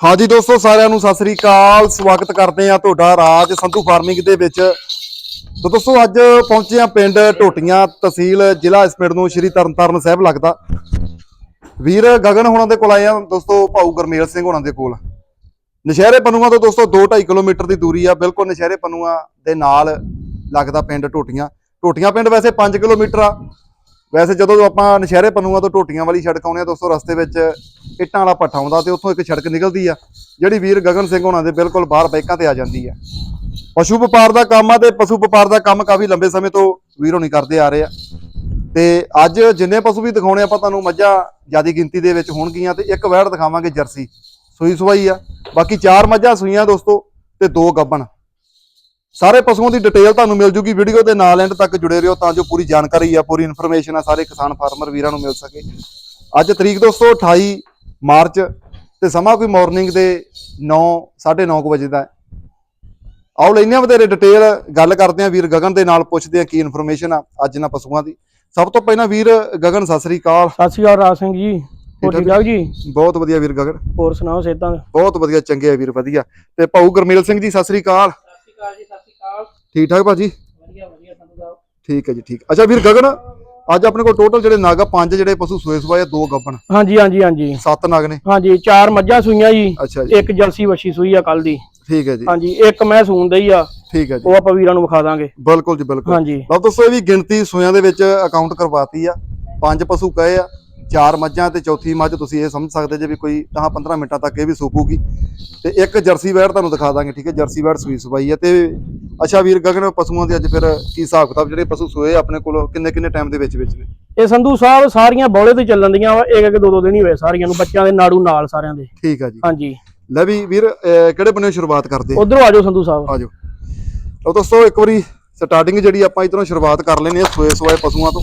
ਹਾਂਜੀ ਦੋਸਤੋ, ਸਾਰਿਆਂ ਨੂੰ ਸਤਿ ਸ੍ਰੀ ਅਕਾਲ। ਸਵਾਗਤ ਕਰਦੇ ਆ ਤੁਹਾਡਾ ਰਾਜ ਸੰਧੂ ਫਾਰਮਿੰਗ ਦੇ ਵਿੱਚ। ਤਾਂ ਦੋਸਤੋ, ਅੱਜ ਪਹੁੰਚੇ ਆ ਪਿੰਡ ਟੋਟੀਆਂ ਤਹਿਸੀਲ ਜ਼ਿਲ੍ਹਾ ਇਸ ਪਿੰਡ ਨੂੰ ਸ਼੍ਰੀ ਤਰਨਤਾਰਨ ਸਾਹਿਬ ਲੱਗਦਾ। ਵੀਰ ਗਗਨ ਹੋਣਾ ਦੇ ਕੋਲ ਆਏ ਆ ਦੋਸਤੋ, ਭਾਊ ਗਰਮੇਲ ਸਿੰਘ ਹੋਣਾ ਦੇ ਕੋਲ। ਨਸ਼ਹਿਰੇ ਪਨੂਆ ਤੋਂ ਦੋਸਤੋ 2.5 ਕਿਲੋਮੀਟਰ ਦੀ ਦੂਰੀ ਆ। ਬਿਲਕੁਲ ਨਸ਼ਹਿਰੇ ਪਨੂਆ ਦੇ ਨਾਲ ਲੱਗਦਾ ਪਿੰਡ ਟੋਟੀਆਂ ਟੋਟੀਆਂ ਪਿੰਡ ਵੈਸੇ 5 ਕਿਲੋਮੀਟਰ ਆ। ਵੈਸੇ ਜਦੋਂ ਆਪਾਂ ਨਸ਼ਹਿਰੇ ਪਨੂਆ ਤੋਂ ਟੋਟੀਆਂ ਵਾਲੀ ਸੜਕ ਆਉਂਦੇ ਆ, ਦੋਸਤੋ, ਰਸਤੇ ਵਿੱਚ ਇੱਟਾਂ ਵਾਲਾ ਭੱਠਾ ਆਉਂਦਾ ਤੇ ਉੱਥੋਂ ਇੱਕ ਸੜਕ ਨਿਕਲਦੀ ਆ, ਜਿਹੜੀ ਵੀਰ ਗਗਨ ਸਿੰਘ ਹੋਣਾ ਦੇ ਬਿਲਕੁਲ ਬਾਹਰ ਬਾਈਕਾਂ ਤੇ ਆ ਜਾਂਦੀ ਆ। ਪਸ਼ੂ ਵਪਾਰ ਦਾ ਕੰਮ ਆ ਤੇ ਪਸ਼ੂ ਵਪਾਰ ਦਾ ਕੰਮ ਕਾਫੀ ਲੰਬੇ ਸਮੇਂ ਤੋਂ ਵੀਰ ਹੋਣੀ ਕਰਦੇ ਆ ਰਹੇ ਆ। ਤੇ ਅੱਜ ਜਿੰਨੇ ਪਸ਼ੂ ਵੀ ਦਿਖਾਉਣੇ ਆਪਾਂ ਤੁਹਾਨੂੰ ਮੱਝਾਂ ਜਿਆਦੀ ਗਿਣਤੀ ਦੇ ਵਿੱਚ ਹੋਣਗੀਆਂ ਤੇ ਇੱਕ ਵੈੜ ਦਿਖਾਵਾਂਗੇ ਜਰਸੀ। ਸੂਈ ਸਵਾਈ ਆ। ਬਾਕੀ ਚਾਰ ਮੱਝਾਂ ਸੂਈਆਂ ਦੋਸਤੋ ਤੇ ਦੋ ਗੱਬਣ। ਸਾਰੇ ਪਸ਼ੂਆਂ ਦੀ ਡਿਟੇਲ ਤੁਹਾਨੂੰ ਮਿਲ ਜੂਗੀ ਵੀਡੀਓ ਦੇ ਨਾਲ ਐਂਡ ਤੱਕ ਜੁੜੇ ਰਹੋ ਤਾਂ ਜੋ ਪੂਰੀ ਜਾਣਕਾਰੀ ਆ ਪੂਰੀ ਇਨਫੋਰਮੇਸ਼ਨ ਆ ਸਾਰੇ ਕਿਸਾਨ ਫਾਰਮਰ ਵੀਰਾਂ ਨੂੰ ਮਿਲ ਸਕੇ। ਅੱਜ ਤਰੀਕ ਦੋਸਤੋ 28 ਮਾਰਚ ਤੇ ਸਮਾਂ ਕੋਈ ਮਾਰਨਿੰਗ ਦੇ 9 9:30 ਵਜੇ ਦਾ। ਆਓ ਲੈਨੇ ਆ ਵਧੇਰੇ ਡਿਟੇਲ ਗੱਲ ਕਰਦੇ ਆ ਵੀਰ ਗਗਨ ਦੇ ਨਾਲ ਪੁੱਛਦੇ ਆ ਕੀ ਇਨਫੋਰਮੇਸ਼ਨ ਆ ਅੱਜ ਇਹਨਾਂ ਪਸ਼ੂਆਂ ਦੀ। ਸਭ ਤੋਂ ਪਹਿਲਾਂ ਵੀਰ ਗਗਨ ਸਤਿ ਸ੍ਰੀ ਅਕਾਲ। ਸਤਿ ਸ਼੍ਰੀ ਅਕਾਲ ਰਾਜ ਸਿੰਘ ਜੀ। ਹੋਰ ਠੀਕ ਠਾਕ ਜੀ? ਬਹੁਤ ਵਧੀਆ ਵੀਰ ਗਗਨ। ਹੋਰ ਸੁਣਾਓ ਸੇਤਾਂ ਬਹੁਤ ਵਧੀਆ ਚੰਗੇ ਆ ਵੀਰ ਵਧੀਆ। ਤੇ ਭਾਊ ਗੁਰਮੇਲ ਸਿੰਘ ਜੀ ਸਤਿ ਸ੍ਰੀ ਅਕਾਲ ਸਤਿ ਸ਼੍ਰੀ ਅਕਾਲ ਜੀ ਸਤਿ ਸ਼੍ਰੀ ਅਕਾਲ ਠੀਕ ਠਾਕ ਭਾਜੀ? ਵਧੀਆ ਵਧੀਆ ਸੰਧੂ ਸਾਹਿਬ ਠੀਕ ਹੈ ਜੀ ਠੀਕ। ਅੱਛਾ ਵੀਰ ਗਗਨ ਅੱਜ ਆਪਣੇ ਕੋਲ ਟੋਟਲ ਜਿਹੜੇ ਨਾਗ ਪੰਜ ਜਿਹੜੇ ਪਸ਼ੂ ਸੋਏ ਸਵਾਏ ਦੋ ਗੱਬਣ ਹਾਂਜੀ ਹਾਂਜੀ ਹਾਂਜੀ। ਸੱਤ ਨਾਗ ਨੇ। ਹਾਂਜੀ ਚਾਰ ਮੱਝਾਂ ਸੂਈਆਂ ਜੀ ਇੱਕ ਜਲਸੀ ਵਛੀ ਸੂਈ ਆ ਕੱਲ ਦੀ। ਠੀਕ ਹੈ ਜੀ। ਹਾਂਜੀ ਇੱਕ ਮੈਂ ਸੂਣ ਦਈ ਆ ਠੀਕ ਹੈ ਜੀ। ਉਹ ਆਪਾਂ ਵੀਰਾਂ ਨੂੰ ਵਿਖਾ ਦਾਂਗੇ। ਬਿਲਕੁਲ ਜੀ ਬਿਲਕੁਲ। ਹਾਂਜੀ। ਲਓ ਦੋਸਤੋ ਇਹ ਵੀ ਗਿਣਤੀ ਸੋਇਆਂ ਦੇ ਵਿੱਚ ਅਕਾਊਂਟ ਕਰਵਾਤੀ ਆ। ਪੰਜ ਪਸ਼ੂ ਕਹੇ ਆ। ਚਾਰ ਮੱਝਾਂ ਤੇ ਚੌਥੀ ਮੱਝ ਤੁਸੀਂ ਇਹ ਸਮਝ ਸਕਦੇ ਜੇ ਵੀ ਕੋਈ 10 15 ਮਿੰਟਾਂ ਤੱਕ ਇਹ ਵੀ ਸੂਪੂਗੀ ਤੇ ਇੱਕ ਜਰਸੀ ਵੈੜ ਤੁਹਾਨੂੰ ਦਿਖਾ ਦਾਂਗੇ ਠੀਕ ਹੈ? ਜਰਸੀ ਵੈੜ ਸੂਈ ਸਵਾਈ ਹੈ ਤੇ ਅੱਛਾ ਵੀਰ ਗਗਨ ਪਸ਼ੂਆਂ ਦੇ ਅੱਜ ਫਿਰ ਕੀ ਹਿਸਾਬ ਕਿਤਾਬ ਜਿਹੜੇ ਪਸ਼ੂ ਸੋਏ ਆਪਣੇ ਕੋਲ ਕਿੰਨੇ ਕਿੰਨੇ ਟਾਈਮ ਦੇ ਵਿੱਚ ਵਿੱਚ ਨੇ? ਇਹ ਸੰਧੂ ਸਾਹਿਬ ਸਾਰੀਆਂ ਬੌਲੇ ਤੇ ਚੱਲਣ ਦੀਆਂ ਵਾ ਇੱਕ ਇੱਕ ਦੋ ਦੋ ਦਿਨ ਹੀ ਹੋਏ ਸਾਰੀਆਂ ਨੂੰ ਬੱਚਿਆਂ ਦੇ ਨਾੜੂ ਨਾਲ ਸਾਰਿਆਂ ਦੇ। ਠੀਕ ਆ ਜੀ। ਹਾਂਜੀ। ਲੈ ਵੀ ਵੀਰ ਕਿਹੜੇ ਬੰਨੇ ਸ਼ੁਰੂਆਤ ਕਰਦੇ? ਉਧਰੋਂ ਆਜੋ ਸੰਧੂ ਸਾਹਿਬ। ਆਜੋ ਲਓ ਦੋਸਤੋ ਇੱਕ ਵਾਰੀ ਸਟਾਰਟਿੰਗ ਜਿਹੜੀ ਆਪਾਂ ਇਧਰੋਂ ਸ਼ੁਰੂਆਤ ਕਰ ਲੈਨੇ ਆ ਸੋਏ ਸੋਏ ਪਸ਼ੂਆਂ ਤੋਂ।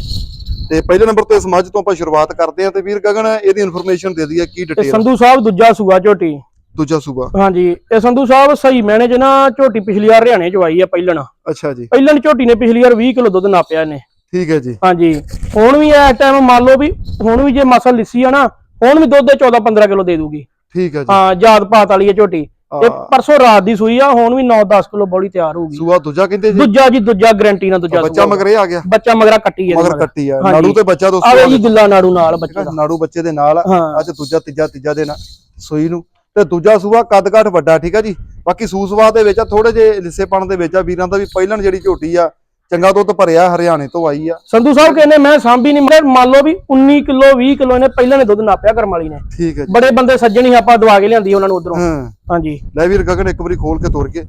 ਤੇ ਪਹਿਲੇ ਨੰਬਰ ਤੇ ਇਸ ਮੱਝ ਤੋਂ ਆਪਾਂ ਸ਼ੁਰੂਆਤ ਕਰਦੇ ਆ ਤੇ ਵੀਰ ਗਗਨ ਇਹਦੀ ਇਨਫੋਰਮੇਸ਼ਨ ਦੇ ਦਈਏ ਕੀ ਡਿਟੇਲ ਸੰਧੂ ਸਾਹਿਬ ਦੂਜਾ ਸੂਆ ਝੋਟੀ। ਦੂਜਾ ਸੂਬਾ। ਹਾਂਜੀ ਇਹ ਸੰਧੂ ਸਾਹਿਬ ਸਹੀ ਮੈਨੇ ਚ ਨਾ ਝੋਟੀ ਪਿਛਲੀ ਵਾਰ ਹਰਿਆਣੇ ਚ ਆਈ ਆ ਪਹਿਲਣ। ਅੱਛਾ ਜੀ। ਪਹਿਲਣ ਝੋਟੀ ਨੇ ਪਿਛਲੀ ਵਾਰ 20 ਕਿਲੋ ਦੁੱਧ ਨਾਪਿਆ ਇਹਨੇ। ਠੀਕ ਹੈ ਜੀ। ਹਾਂਜੀ ਹੁਣ ਵੀ ਇਸ ਟਾਈਮ ਮੰਨ ਲਓ ਵੀ ਹੁਣ ਵੀ ਜੇ ਮਸਲ ਲਿੱਸੀ ਆ ਨਾ ਹੁਣ ਵੀ ਦੁੱਧ 14 15 ਕਿਲੋ ਦੇ ਦੂਗੀ। ਠੀਕ ਹੈ ਜੀ। ਹਾਂ ਜਾਤ ਪਾਤ ਵਾਲੀ ਹੈ ਝੋਟੀ। ਤੇ ਪਰਸੋਂ ਰਾਤ ਦੀ ਸੂਈ ਆ ਹੁਣ ਵੀ 9-10 ਕਿਲੋ ਬੋਲੀ ਤਿਆਰ ਹੋਊਗੀ ਸੂਆ ਦੂਜਾ ਕਹਿੰਦੇ ਜੀ ਦੂਜਾ ਜੀ ਦੂਜਾ ਗਾਰੰਟੀ ਨਾਲ ਦੂਜਾ ਬੱਚਾ। ਮਗਰੇ ਆ ਗਿਆ? ਬੱਚਾ ਮਗਰਾ ਕੱਟੀ ਹੈ ਮਗਰ ਕੱਟੀ ਆ। ਨਾੜੂ ਤੇ ਬੱਚਾ ਦੋਸਤੋ ਆਵੇ ਜੀ ਗਿੱਲਾ ਨਾੜੂ ਨਾਲ ਬੱਚੇ ਦਾ। ਨਾੜੂ ਬੱਚੇ ਦੇ ਨਾਲ। ਹਾਂ। ਅੱਜ ਦੂਜਾ ਤੀਜਾ ਤੀਜਾ ਦੇ ਨਾਲ ਸੂਈ ਨੂੰ। ਤੇ ਦੂਜਾ ਸੂਆ ਕੱਦ ਕਾਠ ਵੱਡਾ ਠੀਕ ਆ ਜੀ? ਬਾਕੀ ਸੂਸਵਾ ਦੇ ਵਿੱਚ ਆ ਥੋੜੇ ਜੇ ਲਿੱਸੇਪਣ ਦੇ ਵਿੱਚ ਆ ਵੀਰਾਂ ਦਾ ਵੀ ਪਹਿਲਣ ਜਿਹੜੀ ਝੋਟੀ ਆ ਚੰਗਾ ਦੁੱਧ ਭਰਿਆ ਹਰਿਆਣੇ ਤੋਂ ਆਈ ਆ। ਸੰਧੂ ਸਾਹਿਬ ਕਹਿੰਦੇ ਮੈਂ ਸਾਂਭੀ ਨਹੀਂ ਮੈਂ ਮੰਨ ਲਓ ਵੀ 19 ਕਿਲੋ 20 ਕਿਲੋ ਇਹਨੇ ਪਹਿਲਾਂ ਨੇ ਦੁੱਧ ਨਾਪਿਆ ਕਰਮ ਵਾਲੀ ਨੇ। ਠੀਕ ਹੈ ਜੀ। ਬੜੇ ਬੰਦੇ ਸੱਜਣ ਹੀ ਆਪਾਂ ਦਵਾ ਕੇ ਲਿਆਂਦੀ ਉਹਨਾਂ ਨੂੰ ਉਧਰੋਂ। ਹਾਂ। ਹਾਂਜੀ। ਲੈ ਵੀਰ ਗਗਨ ਇੱਕ ਵਾਰੀ ਖੋਲ ਕੇ ਤੁਰ ਕੇ।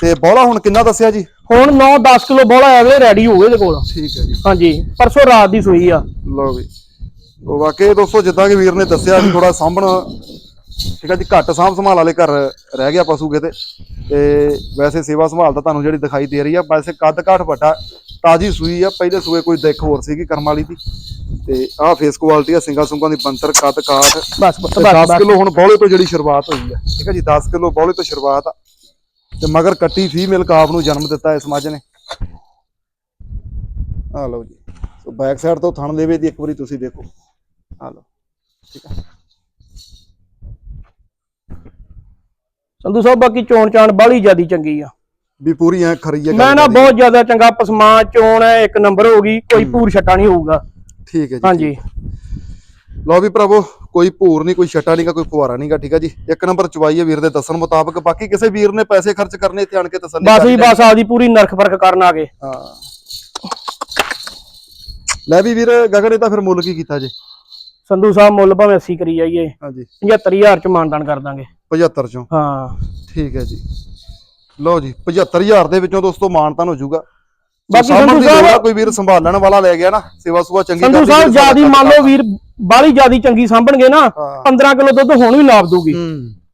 ਤੇ ਬੋਲਾ ਹੁਣ ਕਿੰਨਾ ਦੱਸਿਆ ਜੀ? ਹੁਣ 9-10 ਕਿਲੋ ਬੋਲਾ ਐਵਲੇ ਰੈਡੀ ਹੋ ਗਏ ਇਹਦੇ ਕੋਲ। ਠੀਕ ਹੈ ਜੀ। ਹਾਂਜੀ। ਪਰਸੋਂ ਰਾਤ ਦੀ ਸੂਈ ਆ। ਲਓ ਵੀ। ਉਹ ਵਾਕਈ ਦੋਸਤੋ ਜਿੱਦਾਂ ਕਿ ਵੀਰ ਨੇ ਦੱਸਿਆ ਥੋੜਾ ਸਾਂਭਣ ਠੀਕ ਹੈ ਜੀ ਘੱਟ ਸਾਂਭ ਸੰਭਾਲ ਵਾਲੇ ਘਰ ਰਹਿ ਗਿਆ ਪਸ਼ੂ ਕਿਤੇ ਤੇ ਵੈਸੇ ਸੇਵਾ ਸੰਭਾਲ ਤਾਂ ਤੁਹਾਨੂੰ ਜਿਹੜੀ ਦਿਖਾਈ ਦੇ ਰਹੀ ਆ ਵੈਸੇ ਕੱਦ ਕਾਠ ਵੱਡਾ ਤਾਜੀ ਸੂਈ ਆ ਪਹਿਲੇ ਸੂਏ ਕੋਈ ਦਿੱਖ ਹੋਰ ਸੀਗੀ ਕਰਮ ਵਾਲੀ ਦੀ। ਤੇ ਆਹ ਫੇਸ ਕੁਆਲਿਟੀ ਆ ਸਿੰਗਾ ਸੁੰਗਾ ਦੀ ਬੰਤਰ ਕੱਦ ਕਾਠ ਬਸ ਬਸ ਤੇ ਬਸ 10 ਬਸ। ਕਿਲੋ ਹੁਣ ਬੌਲੇ ਤੋਂ ਜਿਹੜੀ ਸ਼ੁਰੂਆਤ ਹੋਈ ਹੈ ਠੀਕ ਹੈ ਜੀ 10 ਕਿਲੋ ਬੌਲੇ ਤੋਂ ਸ਼ੁਰੂਆਤ ਆ। ਤੇ ਮਗਰ ਕੱਟੀ ਫੀਮੇਲ ਕਾਫ ਨੂੰ ਜਨਮ ਦਿੱਤਾ ਇਸ ਮੱਝ ਨੇ। ਆ ਲਓ ਜੀ। ਸੋ ਬੈਕ ਸਾਈਡ ਤੋਂ ਥਣ ਦੇਵੇ ਦੀ ਇੱਕ ਵਾਰੀ ਤੁਸੀਂ ਦੇਖੋ। ਆ ਲਓ। ਠੀਕ ਹੈ ਸੰਧੂ ਸਾਹਿਬ ਬਾਕੀ ਚੋਣ ਚਾਣ ਬਾਹਲੀ ਜਿਆਦੀ ਚੰਗੀ ਆ। ਵੀ ਪੂਰੀ ਐ ਖਰੀ ਹੈ ਮੈਂ ਨਾ ਬਹੁਤ ਜ਼ਿਆਦਾ ਚੰਗਾ ਪਸਮਾ ਚੋਣ ਹੈ ਇੱਕ ਨੰਬਰ ਹੋ ਗਈ ਕੋਈ ਪੂਰ ਛੱਟਾ ਨਹੀਂ ਹੋਊਗਾ। ਠੀਕ ਹੈ ਜੀ ਹਾਂਜੀ। ਲਓ ਵੀ ਭਰਾਵੋ ਕੋਈ ਭੂਰ ਨਹੀਂ ਕੋਈ ਛਟਾ ਨਹੀਂਗਾ ਕੋਈ ਫੁਹਾਰਾ ਨਹੀਂਗਾ ਠੀਕ ਹੈ ਜੀ। ਇੱਕ ਨੰਬਰ ਚਵਾਈ ਹੈ ਵੀਰ ਦੇ ਦੱਸਣ ਮੁਤਾਬਕ ਬਾਕੀ ਕਿਸੇ ਵੀਰ ਨੇ ਪੈਸੇ ਖਰਚ ਕਰਨੇ ਇੱਥੇ ਆਣ ਕੇ ਤਸੱਲੀ ਬਸ ਵੀ। ਬਸ ਆਪਦੀ ਪੂਰੀ ਨਰਖ ਫ਼ਰਕ ਕਰਨ ਆ ਗਏ। ਹਾਂ। ਲੈ ਵੀ ਵੀਰ ਗਗਨ ਇਹ ਤਾਂ ਫਿਰ ਮੁੱਲ ਕੀ ਕੀਤਾ ਜੀ? ਸੰਧੂ ਸਾਹਿਬ ਮੁੱਲ ਭਾਵੇਂ 80 ਕਰੀ ਜਾਈਏ ਹਾਂਜੀ। 75000 ਚ ਮਾਨਦਾਨ ਕਰ ਦਾਂਗੇ। 75 ਚੋਂ। ਹਾਂ। ਠੀਕ ਹੈ ਜੀ। ਲਓ ਜੀ 75000 ਦੇ ਵਿੱਚੋਂ ਦੋਸਤੋ ਮਾਨਤਾਨ ਹੋ ਜਾਊਗਾ। ਬਾਕੀ ਸੰਧੂ ਸਾਹਿਬ ਕੋਈ ਵੀਰ ਸੰਭਾਲਣ ਵਾਲਾ ਲੈ ਗਿਆ ਨਾ ਸੇਵਾ ਸੁਵਾ ਚੰਗੀ ਸੰਧੂ ਸਾਹਿਬ ਜਿਆਦੀ ਮੰਨ ਲਓ ਵੀਰ ਬਾਹਲੀ ਜਿਆਦੀ ਚੰਗੀ ਸਾਂਭਣਗੇ ਨਾ ਹਾਂ। 15 ਕਿਲੋ ਦੁੱਧ ਹੁਣ ਵੀ ਨਾਪ ਦੂਗੀ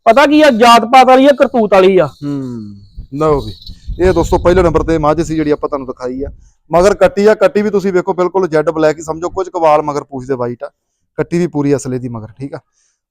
ਪਤਾ ਕੀ ਆ ਜਾਤ ਪਾਤ ਵਾਲੀ ਆ ਕਰਤੂਤ ਵਾਲੀ ਆ। ਹੂੰ। ਲਓ ਵੀ ਇਹ ਦੋਸਤੋ ਪਹਿਲੇ ਨੰਬਰ ਤੇ ਮੱਝ ਸੀ ਜਿਹੜੀ ਆਪਾਂ ਤੁਹਾਨੂੰ ਦਿਖਾਈ ਆ। ਮਗਰ ਕੱਟੀ ਆ ਕੱਟੀ ਵੀ ਤੁਸੀਂ ਵੇਖੋ ਬਿਲਕੁਲ ਜੈਡ ਬਲੈਕ ਹੀ ਸਮਝੋ ਕੁਝ ਕਵਾਲ ਮਗਰ ਪੂਛਦੇ ਵਾਈਟ ਆ। ਕੱਟੀ ਵੀ ਪੂਰੀ ਅਸਲੇ ਦੀ ਮਗਰ ਠੀਕ ਆ।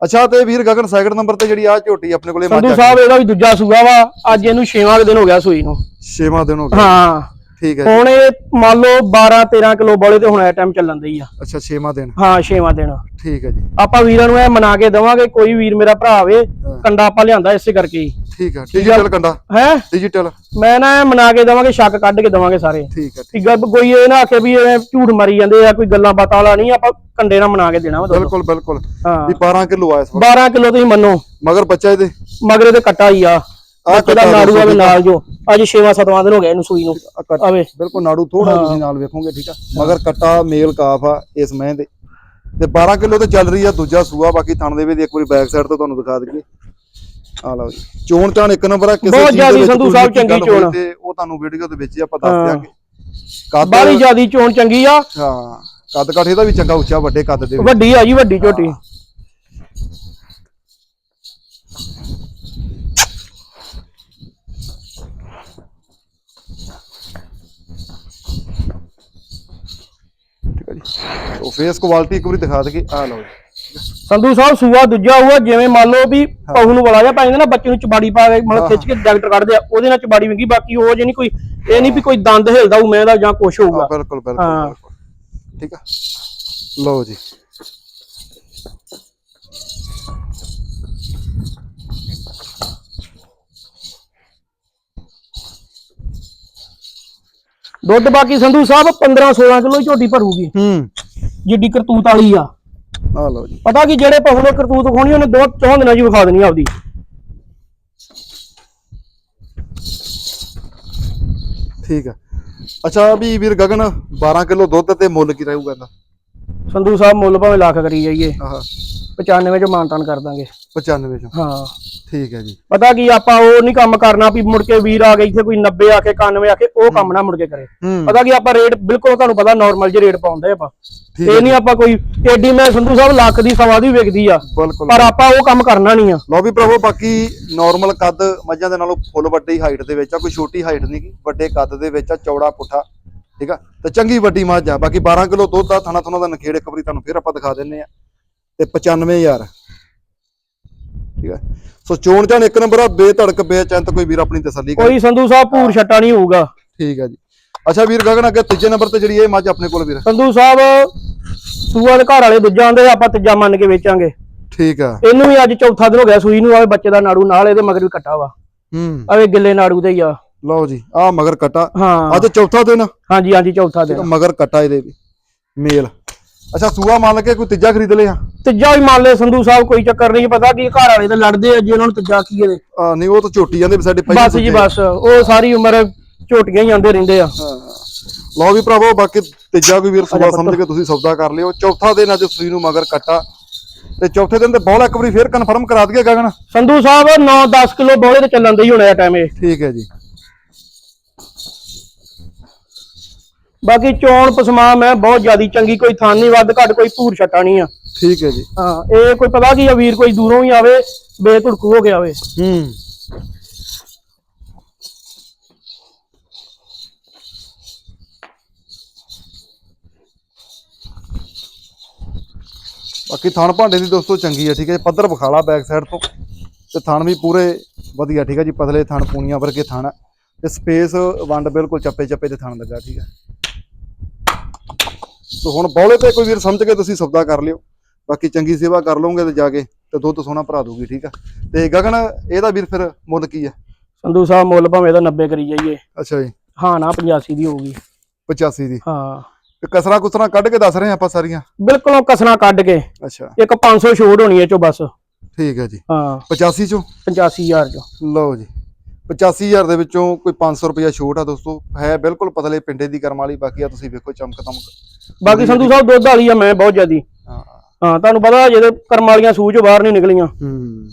ਅੱਛਾ ਤੇ ਵੀਰ ਗਗਨ ਸੈਕਿੰਡ ਨੰਬਰ ਤੇ ਜਿਹੜੀ ਆ ਝੋਟੀ ਆਪਣੇ ਕੋਲੇ ਮੱਝ ਸੰਧੂ ਸਾਹਿਬ ਇਹਦਾ ਵੀ ਦੂਜਾ ਸੂਆ ਵਾ ਅੱਜ ਇਹਨੂੰ 6ਵਾਂ ਦਿਨ ਹੋ ਗਿਆ ਸੂਈ ਨੂੰ। ਛੇਵਾਂ ਦਿਨ ਹੋ ਗਿਆ। ਹਾਂ। ਠੀਕ ਹੈ ਹੁਣ ਇਹ ਮੰਨ ਲਓ 12 13 ਕਿਲੋ ਬੋਲੇ ਤੇ ਹੁਣ ਇਹ ਟਾਈਮ ਚੱਲਣ ਦੇ ਹੀ ਆ। ਅੱਛਾ ਛੇਵਾਂ ਦਿਨ। ਹਾਂ ਛੇਵਾਂ ਦਿਨ। ਠੀਕ ਹੈ ਜੀ। ਆਪਾਂ ਵੀਰਾਂ ਨੂੰ ਇਹ ਮਨਾ ਕੇ ਦਵਾਂਗੇ ਕੋਈ ਵੀਰ ਮੇਰਾ ਭਰਾ ਆਵੇ ਹਾਂ। ਕੰਡਾ ਆਪਾਂ ਲਿਆਂਦਾ ਇਸੇ ਕਰਕੇ ਹੀ। ਠੀਕ ਹੈ ਡਿਜੀਟਲ ਕੰਡਾ। ਹੈ? ਡਿਜੀਟਲ ਮੈਂ ਨਾ ਇਹ ਮਨਾ ਕੇ ਦਵਾਂਗੇ ਸ਼ੱਕ ਕੱਢ ਕੇ ਦਵਾਂਗੇ ਸਾਰੇ। ਠੀਕ ਹੈ ਠੀਕ ਆ। ਕੋਈ ਇਹ ਨਾ ਆਖੇ ਵੀ ਇਹ ਝੂਠ ਮਾਰੀ ਜਾਂਦੇ ਆ ਕੋਈ ਗੱਲਾਂ ਬਾਤਾਂ ਵਾਲਾ ਨਹੀਂ ਆਪਾਂ ਕੰਡੇ ਨਾਲ ਮਨਾ ਕੇ ਦੇਣਾ ਵਾ। ਬਿਲਕੁਲ ਬਿਲਕੁਲ। ਹਾਂ। ਵੀ 12 ਕਿਲੋ ਆ ਇਸ ਵਾਰ 12 ਕਿਲੋ ਤੁਸੀਂ ਮੰਨੋ। ਮਗਰ ਬੱਚਾ ਇਹਦੇ? ਮਗਰੇ ਤੇ ਕੱਟਾ ਹੀ ਆ। ਦਾ ਕੱਟਾ ਨਾੜੂ ਆਵੇ ਨਾਲ ਜੋ ਅੱਜ 6ਵਾਂ 7ਵਾਂ ਦਿਨ ਹੋ ਗਿਆ ਇਹਨੂੰ ਸੂਈ ਨੂੰ। ਆਵੇ। ਬਿਲਕੁਲ ਨਾੜੂ ਥੋੜਾ ਤੁਸੀਂ ਨਾਲ ਵੇਖੋਗੇ ਠੀਕ ਆ? ਮਗਰ ਕੱਟਾ ਮੇਲ ਕਾਫ ਆ ਇਸ ਮਹਿ ਦੇ ਤੇ 12 ਕਿਲੋ ਤੇ ਚੱਲ ਰਹੀ ਆ ਦੂਜਾ ਸੂਆ ਬਾਕੀ ਥਣ ਦੇ ਵੀ ਇੱਕ ਵਾਰੀ ਬੈਕ ਸਾਈਡ ਤੋਂ ਤੁਹਾਨੂੰ ਦਿਖਾ ਦਈਏ। ਆ ਲਓ ਜੀ। ਚੋਣ ਚਾਣ ਇੱਕ ਨੰਬਰ ਆ ਕਿਸੇ ਬਹੁਤ ਚੀਜ਼ ਦੇ ਸੰਧੂ ਸਾਹਿਬ ਚੰਗੀ ਚੋਣ। ਤੇ ਉਹ ਤੁਹਾਨੂੰ ਵੀਡੀਓ ਦੇ ਵਿੱਚ ਹੀ ਆਪਾਂ ਦੱਸ। ਦਿਆਂਗੇ। ਕੱਦ ਬਾਹਲੀ ਜਿਆਦੀ ਚੋਣ ਚੰਗੀ ਆ। ਹਾਂ। ਕੱਦ ਕਾਠ ਇਹਦਾ ਵੀ ਚੰਗਾ ਉੱਚਾ ਵੱਡੇ ਕੱਦ ਦੇ ਵੱਡੀ ਆ ਜੀ ਵੱਡੀ ਝੋਟੀ। ਸੋ ਫੇਸ ਕੁਆਲਿਟੀ ਇੱਕ ਵਾਰੀ ਦਿਖਾ ਦਈਏ ਆ ਲਓ ਜੀ। ਸੰਧੂ ਸਾਹਿਬ ਸੂਆ ਦੂਜਾ ਹੋਊਗਾ ਜਿਵੇਂ ਮੰਨ ਲਓ ਵੀ ਪਹੂ ਨੂੰ ਵਲਾ ਜਾ ਪੈਂਦੇ ਨਾ ਬੱਚੇ ਨੂੰ ਚਬਾੜੀ ਪਾ ਕੇ ਮਤਲਬ ਖਿੱਚ ਕੇ ਡਾਕਟਰ ਕੱਢਦੇ ਆ ਉਹਦੇ ਨਾਲ ਚਬਾੜੀ ਵਿੰਗੀ ਬਾਕੀ ਉਹ ਜੇ ਨਹੀਂ ਕੋਈ ਇਹ ਨਹੀਂ ਵੀ ਕੋਈ ਦੰਦ ਹਿਲਦਾ ਉਹ ਮੈਂ ਦਾ ਜਾਂ ਹਾਂ, ਹੋਊਗਾ। ਬਿਲਕੁਲ। ਬਿਲਕੁਲ। ਠੀਕ ਆ। ਲਓ ਜੀ। ਦੁੱਧ ਬਾਕੀ ਸੰਧੂ ਸਾਹਿਬ 15 16 ਕਿਲੋ ਝੋਟੀ ਭਰੂਗੀ। ਹੂੰ। ਜਿੱਡੀ ਕਰਤੂਤ ਵਾਲੀ ਆ। ਆ ਲਓ ਜੀ। ਪਤਾ ਕੀ ਜਿਹੜੇ ਪਹੂ ਨੇ ਕਰਤੂਤ ਖੋਣੀ ਉਹਨੇ ਦੋ ਚੌਂ ਦਿਨਾਂ 'ਚ ਹੀ ਵਿਖਾ ਦੇਣੀ ਆਪਦੀ। ਠੀਕ ਆ। ਅੱਛਾ ਵੀ ਵੀਰ ਗਗਨ 12 ਕਿਲੋ ਦੁੱਧ ਤੇ ਮੁੱਲ ਕੀ ਰਹੂਗਾ ਇਹਦਾ? ਸੰਧੂ ਸਾਹਿਬ ਮੁੱਲ ਭਾਵੇਂ ਲੱਖ ਕਰੀ ਜਾਈਏ। ਆਹ। 95 ਚ ਮਾਨਤਾਨ ਕਰ ਦਾਂਗੇ। 95 ਚੋਂ। ਹਾਂ। ਠੀਕ ਹੈ ਜੀ। ਪਤਾ ਕੀ ਆਪਾਂ ਉਹ ਨਹੀਂ ਕੰਮ ਕਰਨਾ ਵੀ ਮੁੜ ਕੇ ਵੀਰ ਆ ਗਏ ਇੱਥੇ ਕੋਈ 90 ਆ ਕੇ 91 ਆ ਕੇ ਉਹ ਕੰਮ ਨਾ ਮੁੜ ਕੇ ਕਰੇ। ਹੂੰ। ਪਤਾ ਕੀ ਆਪਾਂ ਰੇਟ ਬਿਲਕੁਲ ਤੁਹਾਨੂੰ ਪਤਾ ਨਾਰਮਲ ਜਿਹੇ ਰੇਟ ਪਾਉਂਦੇ ਆਪਾਂ। ਠੀਕ ਇਹ ਨਹੀਂ ਆਪਾਂ ਕੋਈ ਏਡੀ ਮੈਂ ਸੰਧੂ ਸਾਹਿਬ ਲੱਖ ਦੀ ਸਵਾ ਦੀ ਵਿਕਦੀ ਆ। ਬਿਲਕੁਲ। ਪਰ ਆਪਾਂ ਉਹ ਕੰਮ ਕਰਨਾ ਨਹੀਂ ਆ। ਲਓ ਵੀ ਭਰਾਵੋ ਬਾਕੀ ਨਾਰਮਲ ਕੱਦ ਮੱਝਾਂ ਦੇ ਨਾਲੋਂ ਫੁੱਲ ਵੱਡੀ ਹਾਈਟ ਦੇ ਵਿੱਚ ਆ ਕੋਈ ਛੋਟੀ ਹਾਈਟ ਨਹੀਂ ਗੀ ਵੱਡੇ ਕੱਦ ਦੇ ਵਿੱਚ ਆ ਚੌੜਾ ਪੁੱਠਾ। ਠੀਕ ਆ? ਤੇ ਚੰਗੀ ਵੱਡੀ ਮੱਝ ਆ। ਬਾਕੀ 12 ਕਿਲੋ ਦੁੱਧ ਦਾ ਥਣਾ ਥਣਾ ਦਾ ਨਖੇੜ ਇੱਕ ਵਾਰੀ ਤੁਹਾਨੂੰ ਫੇਰ ਆਪਾਂ ਦਿਖਾ ਦਿੰਨੇ ਆ। ਤੇ 95000 ਠੀਕ ਆ? ਸੋ ਚੋਣ ਚਾਣ ਇੱਕ ਨੰਬਰ ਆ ਬੇਧੜਕ ਬੇਚੰਤ ਕੋਈ ਵੀਰ ਆਪਣੀ ਤਸੱਲੀ ਕੋਈ ਸੰਧੂ ਸਾਹਿਬ ਭੂਰ ਛੱਟਾ ਨਹੀਂ ਹੋਊਗਾ। ਠੀਕ ਆ ਜੀ। ਅੱਛਾ ਵੀਰ ਗਗਨ ਅੱਗੇ ਤੀਜੇ ਨੰਬਰ ਤੇ ਜਿਹੜੀ ਇਹ ਮੱਝ ਆਪਣੇ ਕੋਲ ਵੀਰ। ਸੰਧੂ ਸਾਹਿਬ ਸੂਆ ਦੇ ਘਰ ਵਾਲੇ ਦੂਜਾ ਆਂਦੇ ਆਪਾਂ ਤੀਜਾ ਮੰਨ ਕੇ ਵੇਚਾਂਗੇ। ਠੀਕ ਆ। ਇਹਨੂੰ ਵੀ ਅੱਜ ਚੌਥਾ ਦਿਨ ਹੋ ਗਿਆ ਸੂਈ ਨੂੰ ਆਵੇ ਬੱਚੇ ਦਾ ਨਾੜੂ ਨਾਲ ਇਹਦੇ ਮਗਰ ਵੀ ਕੱਟਾ ਵਾ। ਹੂੰ। ਆਵੇ ਗਿੱਲੇ ਨਾੜੂ ਦੇ ਹੀ ਆ। ਲਓ ਜੀ ਆ ਮਗਰ ਕਟਾ। ਹਾਂ। ਅੱਜ ਚੌਥਾ ਦਿਨ। ਹਾਂਜੀ ਹਾਂਜੀ ਚੌਥਾ ਦਿਨ। ਮਗਰ ਕਟਾ ਇਹਦੇ ਵੀ। ਮੇਲ। ਅੱਛਾ ਸੂਆ ਮੰਨ ਕੇ ਕੋਈ ਤੀਜਾ ਖਰੀਦ ਲਿਆ? ਤੀਜਾ ਵੀ ਮੰਨ ਲੈ ਸੰਧੂ ਸਾਹਿਬ ਕੋਈ ਚੱਕਰ ਨਹੀਂ ਪਤਾ ਕੀ ਘਰ ਵਾਲੇ ਤਾਂ ਲੜਦੇ ਆ ਜੀ ਉਹਨਾਂ ਨੂੰ ਤੀਜਾ ਕੀ ਇਹਦੇ? ਆ ਨਹੀਂ ਉਹ ਤਾਂ ਝੋਟੀ ਜਾਂਦੇ ਵੀ ਸਾਡੇ ਪਹਿਲੇ ਬਸ ਜੀ ਬਸ ਉਹ ਸਾਰੀ ਉਮਰ ਝੋਟੀਆਂ ਹੀ ਆਂਦੇ ਰਹਿੰਦੇ ਆ। ਲਓ ਵੀ ਭਰਾਵੋ ਬਾਕੀ ਤੀਜਾ ਕੋਈ ਵੀਰ ਸੂਆ ਸਮਝ ਕੇ ਤੁਸੀਂ ਸੌਦਾ ਕਰ ਲਿਓ। ਚੌਥਾ ਦਿਨ ਅੱਜ ਸੂਈ ਨੂੰ ਮਗਰ ਕੱਟਾ। ਤੇ ਚੌਥੇ ਦਿਨ ਤੇ ਬੌਲ ਇੱਕ ਵਾਰੀ ਫੇਰ ਕਨਫਰਮ ਕਰਾ ਦਈਏ ਗਗਨ। ਸੰਧੂ ਸਾਹਿਬ 9-10 ਕਿਲੋ ਬੋਲੇ ਤੇ ਚੱਲਣ ਦੇ ਹੀ ਹੋਣੇ ਆ ਟਾਈਮ ਇਹ। ਠੀਕ ਹੈ ਜੀ। ਬਾਕੀ ਚੋਣ ਪਸਮਾ ਮੈਂ ਬਹੁਤ ਜ਼ਿਆਦੀ ਚੰਗੀ ਕੋਈ ਥਾਨ ਨਹੀਂ ਵੱਧ ਘੱਟ ਕੋਈ ਭੂਰ ਛੱਟਾ ਨਹੀਂ ਆ। ਠੀਕ ਹੈ ਜੀ। ਹਾਂ ਇਹ ਕੋਈ ਪਤਾ ਕੀ ਆ ਵੀਰ ਕੋਈ ਦੂਰੋਂ ਹੀ ਆਵੇ ਬੇਧੜਕੂ ਹੋ ਗਿਆ ਆਵੇ ਹੂੰ। ਬਾਕੀ ਥਣ ਭਾਂਡੇ ਦੀ ਦੋਸਤੋ ਚੰਗੀ ਹੈ ਠੀਕ ਹੈ ਪੱਧਰ ਬਖਾਲਾ ਬੈਕ ਸਾਈਡ ਤੋਂ। ਤੇ ਥਣ ਵੀ ਪੂਰੇ ਵਧੀਆ ਠੀਕ ਹੈ ਜੀ। ਪਤਲੇ ਥਣ ਪੂਣੀਆਂ ਵਰਗੇ ਥਣ। ਤੇ ਸਪੇਸ ਵੰਡ ਬਿਲਕੁਲ ਚੱਪੇ ਚੱਪੇ ਤੇ ਥਣ ਲੱਗਾ ਠੀਕ ਹੈ। ਸੋ ਹੁਣ ਬੌਲੇ ਤੇ ਕੋਈ ਵੀਰ ਸਮਝ ਕੇ ਤੁਸੀਂ ਸੌਦਾ ਕਰ ਲਿਓ। ਬਾਕੀ ਚੰਗੀ ਸੇਵਾ ਕਰ ਲਓਗੇ ਤੇ ਜਾ ਕੇ ਤੇ ਦੁੱਧ ਸੋਨਾ ਭਰਾ ਦੂਗੀ ਠੀਕ ਆ? ਤੇ ਗਗਨ ਇਹਦਾ ਵੀਰ ਫਿਰ ਮੁੱਲ ਕੀ ਆ? ਸੰਧੂ ਸਾਹਿਬ ਮੁੱਲ ਭਾਵੇਂ ਇਹਦਾ 90 ਕਰੀ ਜਾਈਏ। ਅੱਛਾ ਜੀ। ਹਾਂ ਨਾ 85 ਦੀ ਹੋਊਗੀ। 85 ਦੀ। ਹਾਂ। ਤੇ ਕਸਰਾ ਕੁਸਰਾ ਕੱਢ ਕੇ ਦੱਸ ਰਹੇ ਆਪਾਂ ਸਾਰੀਆਂ? ਬਿਲਕੁਲ ਕਸਣਾ ਕੱਢ ਕੇ। ਅੱਛਾ। ਇੱਕ 500 ਛੋੜ ਹੋਣੀ ਹੈ ਚੋ ਬਸ। ਠੀਕ ਹੈ ਜੀ। ਹਾਂ। 85 ਚੋਂ? 85000 ਚੋ। ਲਓ ਜੀ। 85000 ਦੇ ਵਿੱਚੋਂ ਕੋਈ 500 ਰੁਪਇਆ ਛੋਟ ਆ ਦੋਸਤੋ। ਹੈ ਬਿਲਕੁਲ ਪਤਲੇ ਪਿੰਡੇ ਦੀ ਕਰਮ ਵਾਲੀ ਬਾਕੀ ਆ ਤੁਸੀਂ ਵੇਖੋ ਚਮਕ ਤਮਕ ਬਾਕੀ ਸੰਧੂ ਸਾਹਿਬ ਦੁੱਧ ਵਾਲੀ ਆ ਮੈਂ ਬਹੁਤ ਜ਼ਿਆਦੀ। ਹਾਂ। ਹਾਂ ਤੁਹਾਨੂੰ ਪਤਾ ਜਿਹਦੇ ਕਰਮ ਵਾਲੀਆਂ ਸੂਚ ਬਾਹਰ ਨਹੀਂ ਨਿਕਲੀਆਂ। ਹੂੰ।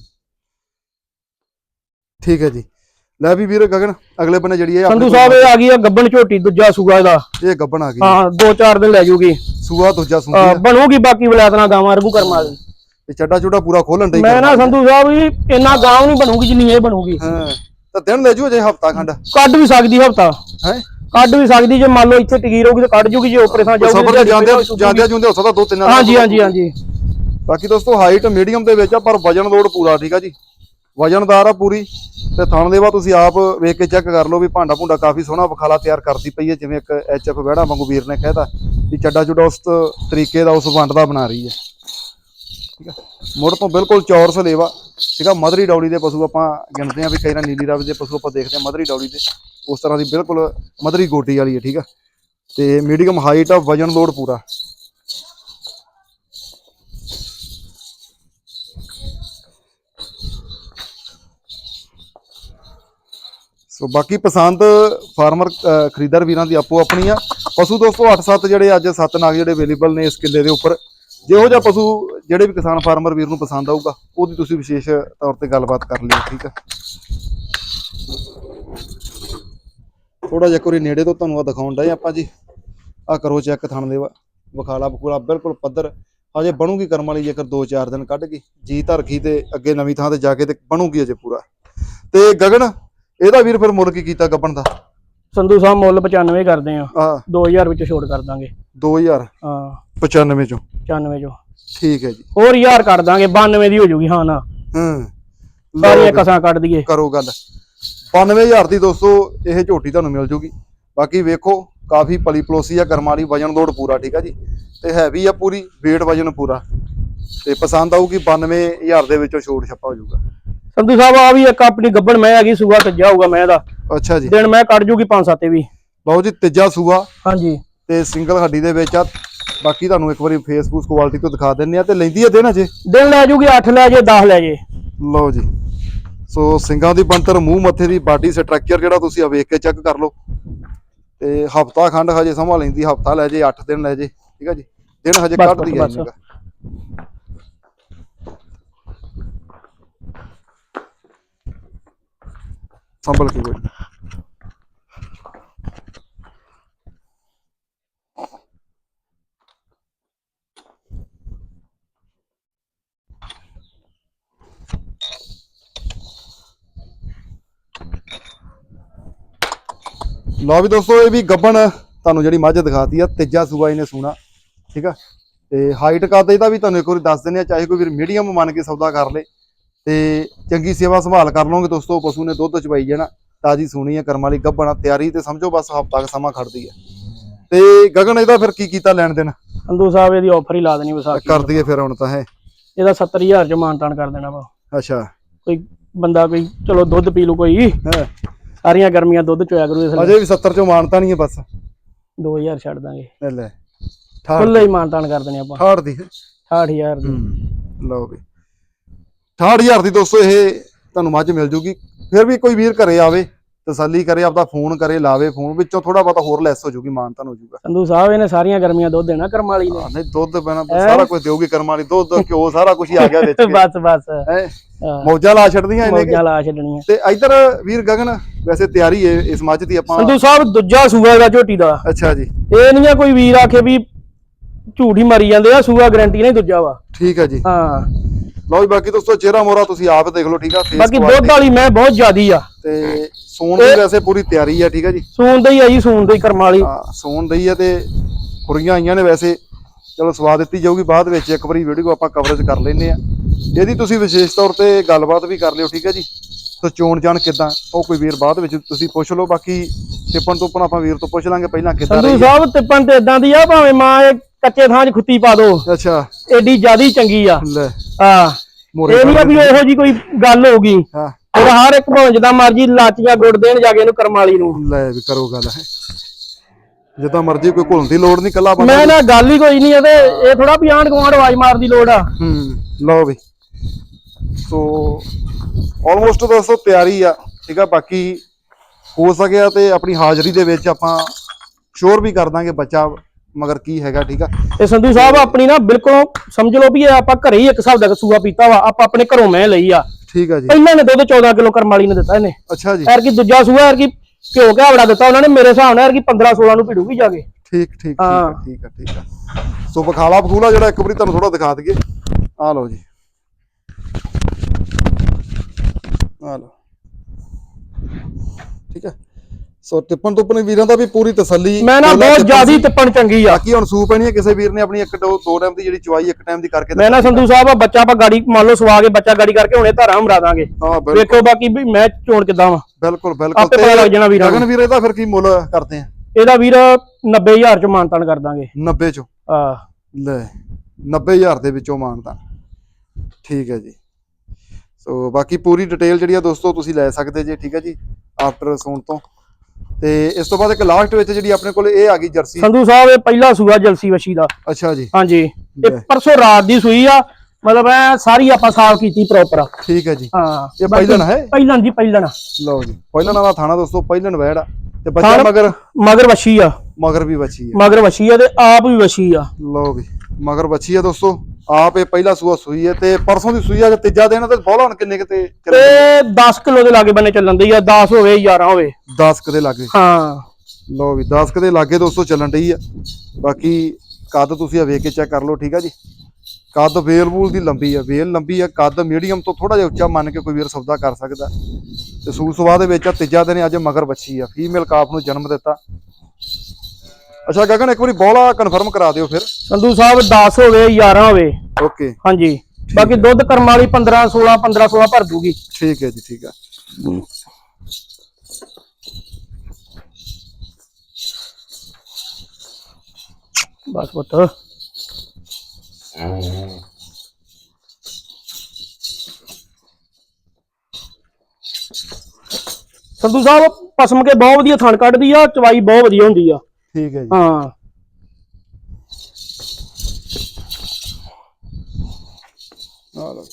ਠੀਕ ਹੈ ਜੀ। ਲੈ ਵੀ ਵੀਰ ਗਗਨ ਅਗਲੇ ਬੰਨੇ ਜਿਹੜੀ ਇਹ ਸੰਧੂ ਸਾਹਿਬ ਇਹ ਆ ਗਈ। ਆ ਗੱਬਣ ਝੋਟੀ ਦੂਜਾ ਸੂਆ ਇਹਦਾ। ਇਹ ਗੱਬਣ ਆ ਗਈ। ਹਾਂ ਦੋ ਚਾਰ ਦਿਨ ਲੈ ਜੂਗੀ। ਸੂਆ ਦੂਜਾ ਸੂਆ ਹਾਂ, ਬਣੂਗੀ ਬਾਕੀ ਵਲਾਇਤਾਂ ਗਾਵਾਂ ਰਗੂ ਕਰਮ ਵਾਲੀ। ਤੇ ਚੱਡਾ ਚੁੱਡਾ ਪੂਰਾ ਖੋਲਣ ਡਈ ਮੈਂ ਨਾ ਸੰਧੂ ਸਾਹਿਬ ਵੀ ਇੰਨਾ ਨਹੀਂ ਬਣੂਗੀ ਜਿੰਨੀ ਇਹ ਬਣੂਗੀ। ਹਾਂ। ਤਾਂ ਦਿਨ ਲੈ ਜੂ ਅਜੇ ਹਫਤਾ ਖੰਡ। ਕੱਢ ਵੀ ਸਕਦੀ ਹਫਤਾ। ਹੈ? ਕੱਢ ਵੀ ਸਕਦੀ ਜੇ ਮੰਨ ਲਓ ਇੱਥੇ ਟਿਕੀ ਰਹੂਗੀ ਤਾਂ ਕੱਢ ਜੂਗੀ ਜੇ ਉੱਪਰੇ ਥਾਂ ਜਾਊਗੀ ਸਫਰ ਤੇ ਜਾਂਦੇ ਜਾਂਦੇ ਜੁੰਦੇ ਹੋ ਸਕਦਾ ਦੋ ਤਿੰਨ ਹਾਂਜੀ ਹਾਂਜੀ ਹਾਂਜੀ। ਬਾਕੀ ਦੋਸਤੋ ਹਾਈਟ ਮੀਡੀਅਮ ਦੇ ਵਿੱਚ ਆ ਪਰ ਵਜਨ ਲੋਡ ਪੂਰਾ ਠੀਕ ਆ ਜੀ? ਵਜਨਦਾਰ ਆ ਪੂਰੀ ਤੇ ਥਣ ਦੇ ਵਾ ਤੁਸੀਂ ਆਪ ਵੇਖ ਕੇ ਚੈੱਕ ਕਰ ਲਓ ਵੀ ਭਾਂਡਾ ਭੁੰਡਾ ਕਾਫੀ ਸੋਹਣਾ ਬਖਾਲਾ ਤਿਆਰ ਕਰਦੀ ਪਈ ਹੈ ਜਿਵੇਂ ਇੱਕ ਐਚਐਫ ਵਹਿੜਾ ਵਾਂਗੂ ਵੀਰ ਨੇ ਕਹਿਤਾ ਵੀ ਚੱਡਾ ਚੁੱਡਾ ਉਸ ਤਰੀਕੇ ਦਾ ਉਸ ਵੰਡ ਦਾ ਬਣਾ ਰਹੀ ਹੈ। ਠੀਕ ਆ? ਮੁੜ ਤੋਂ ਬਿਲਕੁਲ ਚੌਰਸ ਲੇਵਾ ਠੀਕ ਆ ਮਧਰੀ ਡੌਲੀ ਦੇ ਪਸ਼ੂ ਆਪਾਂ ਗਿਣਦੇ ਆ ਵੀ ਕਈ ਨਾ ਨੀਲੀ ਰਾਵੀ ਦੇ ਪਸ਼ੂ ਆਪਾਂ ਦੇਖਦੇ ਆ ਮਧਰੀ ਡੌਲੀ ਦੇ, ਉਸ ਤਰ੍ਹਾਂ ਦੀ ਬਿਲਕੁਲ ਮਧਰੀ ਗੋਟੀ ਵਾਲੀ ਹੈ, ਠੀਕ ਆ। ਤੇ ਮੀਡੀਅਮ ਹਾਈਟ ਆ, ਵਜਨ ਲੋਡ ਪੂਰਾ। ਸੋ ਬਾਕੀ ਪਸੰਦ ਫਾਰਮਰ ਖਰੀਦਦਾਰ ਵੀਰਾਂ ਦੀ ਆਪੋ ਆਪਣੀ ਆ। ਪਸ਼ੂ ਦੋਸਤੋ 8-7 ਜਿਹੜੇ ਅੱਜ ਸੱਤ ਨਾਗ ਜਿਹੜੇ ਅਵੇਲੇਬਲ ਨੇ ਇਸ ਕਿੱਲੇ ਦੇ ਉੱਪਰ ਜਿਹੋ ਜਿਹਾ ਪਸ਼ੂ ਜਿਹੜੇ ਵੀ ਕਿਸਾਨ ਫਾਰਮਰ ਵੀਰ ਨੂੰ ਪਸੰਦ ਆਊਗਾ, ਉਹਦੀ ਤੁਸੀਂ ਵਿਸ਼ੇਸ਼ ਤੌਰ ਤੇ ਗੱਲਬਾਤ ਕਰ ਲਿਓ, ਠੀਕ ਆ? ਥੋੜਾ ਜਿਹਾ ਕੋਰੀ ਨੇੜੇ ਤੋਂ ਤੁਹਾਨੂੰ ਆ ਦਿਖਾਉਣ ਡਏ ਆਪਾਂ ਜੀ। ਆ ਕਰੋ ਚੈੱਕ ਥਣ ਦੇ ਵਾ- ਵਿਖਾਲਾ ਬਖੂਲਾ, ਬਿਲਕੁਲ ਪੱਧਰ। ਹਜੇ ਬਣੂਗੀ ਕਰਮ ਵਾਲੀ ਜੇਕਰ 2-4 ਦਿਨ ਕੱਢ ਗਈ। ਜੀ ਧਰਖੀ ਤੇ ਅੱਗੇ ਨਵੀਂ ਥਾਂ ਤੇ ਜਾ ਕੇ ਤੇ ਬਣੂਗੀ ਅਜੇ ਪੂਰਾ। ਤੇ ਗਗਨ, ਇਹਦਾ ਵੀਰ ਫਿਰ ਮੁੱਲ ਕੀ ਕੀਤਾ ਗੱਬਣ ਦਾ? ਸੰਧੂ ਸਾਹਿਬ ਮੁੱਲ 95 ਕਰਦੇ ਆ। ਆ 2000 ਵਿੱਚ ਛੋਟ ਕਰ ਦਾਂਗੇ। 2095 ਹਾਂ। ਚੋਂ। 95 ਚੋਂ। ਠੀਕ ਹੈ ਜੀ। ਹੋਰ ਹਜ਼ਾਰ ਕਰ ਦਾਂਗੇ 92 ਦੀ ਹੋ ਜੂਗੀ ਹਾਂ ਨਾ। ਹੂੰ। ਸਾਰੀਆਂ ਕਸਾਂ ਕੱਢ ਦਈਏ। ਕਰੋ ਗੱਲ। 92000 ਦੀ ਦੋਸਤੋ ਇਹ ਝੋਟੀ ਤੁਹਾਨੂੰ ਮਿਲ ਜੂਗੀ। ਬਾਕੀ ਵੇਖੋ ਕਾਫੀ ਪਲੀ ਪਲੋਸੀ ਆ ਕਰਮ ਵਾਲੀ ਵਜਨ ਲੋਡ ਪੂਰਾ ਠੀਕ ਆ ਜੀ? ਤੇ ਹੈਵੀ ਆ ਪੂਰੀ weight ਵਜਨ ਪੂਰਾ। ਤੇ ਪਸੰਦ ਆਊਗੀ 92000 ਦੇ ਵਿੱਚੋਂ ਛੋਟ ਛੱਪਾ ਹੋ ਜਾਊਗਾ ਸੰਧੂ ਸਾਹਿਬ ਆ ਵੀ ਇੱਕ ਆਪਣੀ ਗੱਬਣ ਮੈਂ ਹੈਗੀ ਸੂਆ ਸੱਜਾ ਹੋਊਗਾ ਮੈਂ ਦਾ। ਅੱਛਾ ਜੀ। ਦਿਨ ਮੈਂ ਕੱਢ ਜੂਗੀ 5-7 ਵੀ। ਲਓ ਜੀ ਤੀਜਾ ਸੂਆ। ਹਾਂਜੀ। ਤੇ ਸਿੰਗਲ ਹੱਡੀ ਦੇ ਵਿੱਚ ਆ। ਬਾਕੀ ਤੁਹਾਨੂੰ ਇੱਕ ਵਾਰੀ ਫੇਸਬੁੱਕ ਕੁਆਲਿਟੀ ਤੋਂ ਦਿਖਾ ਦਿੰਨੇ ਆ ਤੇ ਲੈਂਦੀ ਆ ਦਿਨ ਅਜੇ? ਦਿਨ ਲੈ ਜੂਗੀ 8 ਲੈ ਜੇ 10 ਲੈ ਜੇ। ਲਓ ਜੀ। ਸੋ ਸਿੰਘਾਂ ਦੀ ਬੰਤਰ ਮੂੰਹ ਮੱਥੇ ਦੀ ਬਾਡੀ ਸਟਰਕਚਰ ਜਿਹੜਾ ਤੁਸੀਂ ਆ ਵੇਖ ਕੇ ਚੈੱਕ ਕਰ ਲਓ। ਤੇ ਹਫਤਾ ਖੰਡ ਹਜੇ ਸਮਾਂ ਲੈਂਦੀ ਹਫਤਾ ਲੈ ਜੇ 8 ਦਿਨ ਲੈ ਜੇ। ਠੀਕ ਆ ਜੀ? ਦਿਨ ਹਜੇ ਕੱਢਦੀ ਆ ਬਸ, ਇਹਨੂੰ ਸੰਭਲ ਕੇ ਕੋਈ ਲਓ ਵੀ ਦੋਸਤੋ, ਇਹ ਵੀ ਗੱਬਣ ਤੁਹਾਨੂੰ ਜਿਹੜੀ ਮੱਝ ਦਿਖਾਤੀ ਆ, ਤੀਜਾ ਸੂਆ ਇਹਨੇ ਸੂਣਾ, ਠੀਕ ਆ? ਤੇ ਹਾਈਟ ਕੱਦ ਇਹਦਾ ਵੀ ਤੁਹਾਨੂੰ ਇੱਕ ਵਾਰੀ ਦੱਸ ਦਿੰਦੇ ਆ, ਚਾਹੇ ਕੋਈ ਵੀਰ ਮੀਡੀਅਮ ਮੰਨ ਕੇ ਸੌਦਾ ਕਰ ਲੇ। ਤੇ ਚੰਗੀ ਸੇਵਾ ਸੰਭਾਲ ਕਰ ਲਓਗੇ ਦੋਸਤੋ ਪਸ਼ੂ ਨੇ ਦੁੱਧ ਚਵਾਈ ਜਾਣਾ ਤਾਜੀ ਸੂਣੀ ਆ ਕਰਮ ਵਾਲੀ ਗੱਬਣਾ ਤਿਆਰੀ ਤੇ ਸਮਝੋ ਬਸ ਹਫ਼ਤਾ ਕੁ ਸਮਾਂ ਖੜਦੀ ਆ। ਤੇ ਗਗਨ ਇਹਦਾ ਫਿਰ ਕੀ ਕੀਤਾ ਲੈਣ ਦੇਣ? ਸੰਧੂ ਸਾਹਿਬ ਇਹਦੀ ਆਫਰ ਹੀ ਲਾ ਦੇਣੀ ਵਿਸਾਖੀ ਕਰ ਦਈਏ ਫਿਰ ਹੁਣ ਤਾਂ ਹੈ। ਇਹਦਾ 70000 ਚ ਮਾਨਤਾਨ ਕਰ ਦੇਣਾ ਵਾ। ਅੱਛਾ। ਕੋਈ ਬੰਦਾ ਕੋਈ ਚਲੋ ਦੁੱਧ ਪੀ ਲੂ ਕੋਈ। ਹੈ। ਸਾਰੀਆਂ ਗਰਮੀਆਂ ਦੁੱਧ ਚੋਇਆ ਕਰੂ ਇਸ ਲਈ ਅਜੇ ਵੀ 70 ਚੋਂ ਮਾਨਤਾ ਨਹੀਂ ਹੈ ਬਸ। 2000 ਛੱਡ ਦਾਂਗੇ। ਲੈ ਲੈ। ਖੁੱਲੇ ਹੀ ਮਾਨਤਾਨ ਕਰ ਦੇਣੇ ਆਪਾਂ। ਠਾੜ ਦੀ। 68000 ਦੀ। ਲਓ ਵੀ। 68000 ਦੀ ਦੋਸਤੋ ਇਹ ਤੁਹਾਨੂੰ ਮੱਝ ਮਿਲ ਜੂਗੀ। ਫਿਰ ਵੀ ਕੋਈ ਵੀਰ ਘਰੇ ਆਵੇ ਤਸੱਲੀ ਕਰੇ ਆਪਦਾ ਫੋਨ ਕਰੇ ਲਾਵੇ ਫੋਨ ਵਿੱਚੋਂ ਥੋੜਾ ਬਹੁਤਾ ਹੋਰ ਲੈਸ ਹੋ ਜੂਗੀ ਮਾਨਤਨ ਹੋ ਜੂਗਾ। ਸੰਧੂ ਸਾਹਿਬ ਇਹਨੇ ਸਾਰੀਆਂ ਗਰਮੀਆਂ ਦੁੱਧ ਦੇਣਾ ਕਰਮ ਵਾਲੀ ਨੇ। ਨਹੀਂ ਦੁੱਧ ਬਣਾ ਸਾਰਾ ਕੁਝ ਦੇਊਗੀ ਕਰਮ ਵਾਲੀ ਦੁੱਧ ਘਿਓ ਸਾਰਾ ਕੁਝ ਹੀ ਆ ਗਿਆ ਵਿੱਚ। ਬਸ ਬਸ। ਮੌਜਾਂ ਲਾ ਛੱਡਦੀਆਂ ਇਹਨੇ। ਮੌਜਾਂ ਲਾ ਛੱਡਣੀਆਂ। ਤੇ ਇੱਧਰ ਵੀਰ ਗਗਨ ਵੈਸੇ ਤਿਆਰੀ ਹੈ ਇਸ ਮੱਝ ਦੀ ਆਪਾਂ ਸੰਧੂ ਸਾਹਿਬ ਦੂਜਾ ਸੂਆ ਦਾ ਝੋਟੀ ਦਾ। ਅੱਛਾ ਜੀ। ਇਹ ਨਹੀਂ ਆ ਕੋਈ ਵੀਰ ਆਖੇ ਵੀ ਝੂਠ ਹੀ ਮਰੀ ਜਾਂਦੇ ਆ ਸੂਆ ਗਾਰੰਟੀ ਨਹੀਂ ਦੂਜਾ ਵਾ। ਠੀਕ ਹੈ ਜੀ। ਹਾਂ। ਲਓ ਜੀ ਬਾਕੀ ਦੋਸਤੋ ਚਿਹਰਾ ਮੋਰਾ ਤੁਸੀਂ ਆਪ ਦੇਖ ਲਓ ਠੀਕ ਆ? ਫੇਸ ਬਾਕੀ ਦੁੱਧ ਵਾਲੀ ਮੈਂ ਬਹੁਤ ਜ਼ਿਆਦੀ ਆ। ਤੇ ਸੌਣ ਦੀ ਵੈਸੇ ਪੂਰੀ ਤਿਆਰੀ ਹੈ ਠੀਕ ਹੈ ਜੀ? ਸੂਣ ਦਾ ਹੀ ਆ ਜੀ ਸੂਣ ਦਾ ਹੀ ਕਰਮ ਵਾਲੀ। ਹਾਂ ਸੌਣ ਦਈ ਆ ਤੇ ਖੁਰੀਆਂ ਆਈਆਂ ਨੇ ਵੈਸੇ। ਚਲੋ ਸਵਾਦ ਦਿੱਤੀ ਜਾਊਗੀ ਬਾਅਦ ਵਿੱਚ ਇੱਕ ਵਾਰੀ ਵੀਡੀਓ ਆਪਾਂ ਕਵਰੇਜ ਕਰ ਲੈਨੇ ਆ। ਇਹਦੀ ਤੁਸੀਂ ਵਿਸ਼ੇਸ਼ ਤੌਰ ਤੇ ਗੱਲਬਾਤ ਵੀ ਕਰ ਲਿਓ ਠੀਕ ਹੈ ਜੀ? ਸੋ ਚੋਣ ਜਾਣ ਕਿਦਾਂ? ਉਹ ਕੋਈ ਵੀਰ ਬਾਅਦ ਵਿੱਚ ਤੁਸੀਂ ਪੁੱਛ ਲਓ ਬਾਕੀ ਟਿੱਪਣ ਤੋਂ ਆਪਾਂ ਵੀਰ ਤੋਂ ਪੁੱਛ ਲਾਂਗੇ ਪਹਿਲਾਂ ਕਿੱਦਾਂ ਸੰਧੂ ਰਹੀ ਸਾਹਿਬ ਤਿੱਪਣ ਤੇ ਇਦਾਂ ਦੀ ਆ ਭਾਵੇਂ ਮਾਂ ਇਹ ਕੱਚੇ ਥਾਂ 'ਚ ਖੁੱਤੀ ਪਾ ਦੋ। ਅੱਛਾ। ਏਡੀ ਜ਼ਿਆਦੀ ਚੰਗੀ ਆ। ਲੈ। ਹਾਂ। ਮੋਰੇ ਇਹ ਨਹੀਂ ਆ ਵੀ ਉਹੋ ਜੀ ਕੋਈ ਗੱਲ ਹੋਊਗੀ ਹਾਂ। ਉਹ ਹਰ ਇੱਕ ਭਾਵੇਂ ਜਿੱਦਾਂ ਮਰਜ਼ੀ ਲਾਚੀਆਂ ਗੁੜ ਦੇਣ ਜਾ ਕੇ ਇਹਨੂੰ ਕਰਮ ਵਾਲੀ ਨੂੰ। ਲੈ ਵੀ ਕਰੋ ਗੱਲ ਹੈ। ਜਿੱਦਾਂ ਮਰਜ਼ੀ ਕੋਈ ਘੁਲਣ ਦੀ ਲੋੜ ਨਹੀਂ ਕੱਲਾ ਬੰਦਾ ਮੈਂ ਨਾ ਗੱਲ ਹੀ ਕੋਈ ਨਹੀਂ ਇਹਦੇ ਇਹ ਥੋੜਾ ਵੀ ਆਂਢ ਗੁਆਂਢ ਆਵਾਜ਼ ਮਾਰ ਦੀ ਲੋੜ ਆ। ਹੂੰ ਲਓ ਵੀ। ਸੋ ਆਲਮੋਸਟ ਦੋਸਤੋ ਤਿਆਰੀ ਆ ਠੀਕ ਆ ਬਾਕੀ ਹੋ ਸਕਿਆ ਤੇ ਆਪਣੀ ਹਾਜ਼ਰੀ ਦੇ ਵਿੱਚ ਆਪਾਂ ਸ਼ੋਰ ਵੀ ਕਰ ਦਾਂਗੇ ਬੱਚਾ ਮਗਰ ਕੀ ਹੈਗਾ ਠੀਕ ਆ? ਤੇ ਸੰਧੂ ਸਾਹਿਬ ਆਪਣੀ ਨਾ ਬਿਲਕੁਲ ਸਮਝ ਲਓ ਵੀ ਇਹ ਆਪਾਂ ਘਰੇ ਹੀ ਇੱਕ ਹਿਸਾਬ ਦਾ ਸੂਆ ਪੀਤਾ ਵਾ ਆਪਾਂ ਆਪਣੇ ਘਰੋਂ ਮੈਂ ਲਈ ਆ। ਠੀਕ ਆ ਜੀ। ਇਹਨਾਂ ਨੇ ਦੁੱਧ 14 ਕਿਲੋ ਕਰਮ ਵਾਲੀ ਨੇ ਦਿੱਤਾ ਇਹਨੇ। ਅੱਛਾ ਜੀ। ਯਾਰ ਕੀ ਦੂਜਾ ਸੂਆ ਯਾਰ ਕੀ ਘਿਓ ਘਾਵੜਾ ਦਿੱਤਾ ਉਹਨਾਂ ਨੇ ਮੇਰੇ ਹਿਸਾਬ ਨਾਲ ਯਾਰ ਕੀ 15 16 ਨੂੰ ਭਿੜੂਗੀ ਜਾ ਕੇ। ਠੀਕ ਠੀਕ ਠੀਕ ਹਾਂ। ਆ ਠੀਕ ਆ ਠੀਕ ਆ। ਸੋ ਬਖਾਲਾ ਬਖੂਲਾ ਜਿਹੜਾ ਇੱਕ ਵਾਰੀ ਤੁਹਾਨੂੰ ਥੋੜਾ ਦਿਖਾ ਦਈਏ। ਆ ਲਓ ਜੀ। ਆ ਲਓ। ਠੀਕ ਹੈ ਸੋ ਟਿੱਪਣ ਟੁੱਪਣ ਵੀਰਾਂ ਦਾ ਵੀ ਪੂਰੀ ਤਸੱਲੀ ਮੈਂ ਨਾ ਬਹੁਤ ਜ਼ਿਆਦੀ। ਟਿੱਪਣ ਚੰਗੀ ਆ। ਬਾਕੀ ਹੁਣ ਸੂਪ ਪੈਣੀ ਹੈ ਕਿਸੇ ਵੀਰ ਨੇ ਆਪਣੀ ਇੱਕ ਦੋ ਦੋ ਟਾਈਮ ਦੀ ਜਿਹੜੀ ਚੁਆਈ ਇੱਕ ਟਾਈਮ ਦੀ ਕਰਕੇ ਮੈਂ ਨਾ ਸੰਧੂ ਸਾਹਿਬ ਆ ਬੱਚਾ ਆਪਾਂ ਗਾੜੀ ਮੰਨ ਲਓ ਸਵਾ ਕੇ ਬੱਚਾ ਗਾੜੀ ਕਰਕੇ ਹੁਣੇ ਧਾਰਾਂ ਮਰਾ ਦਾਂਗੇ। ਵੇਖੋ ਬਾਕੀ ਵੀ ਮੈਂ ਚੋਣ ਕਿਦਾਂ ਵਾ। ਬਿਲਕੁਲ ਬਿਲਕੁਲ। ਆਪੇ ਪਤਾ ਲੱਗ ਜਾਣਾ ਵੀਰਾਂ ਨੂੰ। ਗਗਨ ਵੀਰ ਇਹਦਾ ਫਿਰ ਕੀ ਮੁੱਲ ਕਰਦੇ ਆ? ਇਹਦਾ ਵੀਰ 90000 ਚ ਮਾਨਤਾਨ ਕਰ ਦਾਂਗੇ। 90 ਚੋਂ? ਆ। ਲੈ 90000 ਦੇ ਵਿੱਚੋਂ ਮਾਨਤਾ ਠੀਕ ਹੈ ਜੀ। ਸੋ ਬਾਕੀ ਪੂਰੀ ਡਿਟੇਲ ਜਿਹੜੀ ਆ ਦੋਸਤੋ ਤੁਸੀਂ ਲੈ ਸਕਦੇ ਜੀ ਠੀਕ ਹੈ ਜੀ ਆਫਟਰ ਸੌਣ ਤੋਂ। ਤੇ ਇਸ ਤੋਂ ਬਾਅਦ ਇੱਕ ਲਾਸਟ ਵਿੱਚ ਜਿਹੜੀ ਆਪਣੇ ਕੋਲ ਇਹ ਆ ਗਈ ਜਰਸੀ। ਸੰਧੂ ਸਾਹਿਬ ਇਹ ਪਹਿਲਾ ਸੂਆ ਜਲਸੀ ਵਸ਼ੀ ਦਾ। ਅੱਛਾ ਜੀ। ਹਾਂਜੀ। ਇਹ। ਪਰਸੋਂ ਰਾਤ ਦੀ ਸੂਈ ਆ। ਮਤਲਬ ਐ ਸਾਰੀ ਆਪਾਂ ਸਾਫ਼ ਕੀਤੀ ਪ੍ਰੋਪਰ ਠੀਕ ਹੈ ਜੀ। ਹਾਂ। ਇਹ ਪਹਿਲਣ ਹੈ? ਪਹਿਲਣ ਜੀ ਪਹਿਲਣ। ਲਓ ਜੀ। ਪਹਿਲਣ ਵਾਲਾ ਥਾਣਾ ਦੋਸਤੋ ਪਹਿਲਣ ਵੈੜ ਆ। ਤੇ ਬੱਚਾ ਮਗਰ ਮਗਰ ਵਸ਼ੀ ਆ। ਮਗਰ ਵੀ ਬੱਚੀ ਹੈ ਮਗਰ ਵਸ਼ੀ ਆ ਤੇ ਆਪ ਵੀ ਵਸ਼ੀ ਆ। ਲਓ ਵੀ ਮਗਰ ਬੱਚੀ ਆ ਦੋਸਤੋ। ਆਪ ਇਹ ਪਹਿਲਾ ਸੂਆ ਸੂਈ ਹੈ ਤੇ ਪਰਸੋਂ ਦੀ ਸੂਈ ਆ ਜੇ ਤੀਜਾ ਦਿਨ ਤੇ ਬੋਲਾ ਹੁਣ ਕਿੰਨੇ ਕਿਤੇ ਤੇ 10 ਕਿਲੋ ਦੇ ਲਾਗੇ ਬੰਨੇ ਚੱਲਣ ਦੀ ਆ 10 ਹੋਵੇ 11 ਹੋਵੇ। 10 ਕਦੇ ਲੱਗੇ? ਹਾਂ। ਲਓ ਵੀ 10 ਕਦੇ ਲਾਗੇ ਦੋਸਤੋ ਚੱਲਣ ਡਈ ਆ। ਬਾਕੀ ਕੱਦ ਤੁਸੀਂ ਆ ਵੇਖ ਕੇ ਚੈੱਕ ਕਰ ਲਓ ਠੀਕ ਆ ਜੀ? ਕੱਦ ਵੇਲ ਵੂਲ ਦੀ ਲੰਬੀ ਆ ਵੇਲ ਲੰਬੀ ਆ ਕੱਦ ਮੀਡੀਅਮ ਤੋਂ ਥੋੜਾ ਜਿਹਾ ਉੱਚਾ ਮੰਨ ਕੇ ਕੋਈ ਵੀਰ ਸੌਦਾ ਕਰ ਸਕਦਾ। ਤੇ ਸੂਲ ਸਵਾ ਦੇ ਵਿੱਚ ਆ ਤੀਜਾ ਦਿਨ ਅੱਜ ਮਗਰ ਬੱਚੀ ਆ ਫੀਮੇਲ ਕਾਫ ਨੂੰ ਜਨਮ ਦਿੱਤਾ। ਅੱਛਾ ਗਗਨ ਇੱਕ ਵਾਰੀ ਬੋਲਾ ਕਨਫਰਮ ਕਰਾ ਦਿਓ ਫਿਰ। ਸੰਧੂ ਸਾਹਿਬ 10 ਹੋਵੇ 11 ਹੋਵੇ। ਓਕੇ ਹਾਂਜੀ। ਬਾਕੀ ਦੁੱਧ ਕਰਮ ਵਾਲੀ 15 16 15 16 ਭਰ ਦੂਗੀ। ਠੀਕ ਹੈ ਜੀ ਠੀਕ ਆ ਬਸ ਪੁੱਤ। ਸੰਧੂ ਸਾਹਿਬ ਪਸਮ ਕੇ ਬਹੁਤ ਵਧੀਆ ਥਣ ਕੱਢਦੀ ਆ ਚਵਾਈ ਬਹੁਤ ਵਧੀਆ ਹੁੰਦੀ ਆ। ਠੀਕ ਹੈ ਜੀ। ਹਾਂ। ਆ ਲਓ